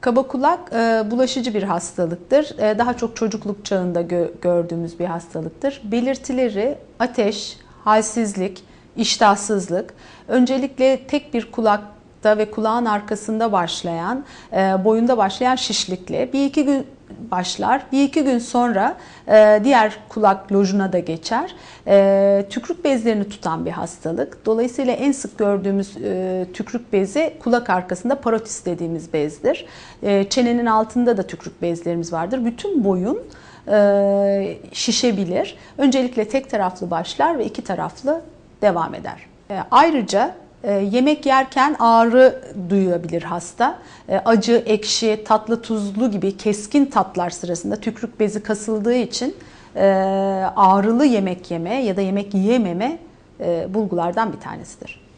Kaba kulak e, bulaşıcı bir hastalıktır. E, daha çok çocukluk çağında gö- gördüğümüz bir hastalıktır. Belirtileri ateş, halsizlik, iştahsızlık, öncelikle tek bir kulakta ve kulağın arkasında başlayan, e, boyunda başlayan şişlikle bir iki gün başlar. Bir iki gün sonra e, diğer kulak lojuna da geçer. E, tükrük bezlerini tutan bir hastalık. Dolayısıyla en sık gördüğümüz e, tükrük bezi kulak arkasında parotis dediğimiz bezdir. E, çenenin altında da tükrük bezlerimiz vardır. Bütün boyun e, şişebilir. Öncelikle tek taraflı başlar ve iki taraflı devam eder. E, ayrıca yemek yerken ağrı duyabilir hasta. E, acı, ekşi, tatlı, tuzlu gibi keskin tatlar sırasında tükrük bezi kasıldığı için e, ağrılı yemek yeme ya da yemek yiyememe e, bulgulardan bir tanesidir.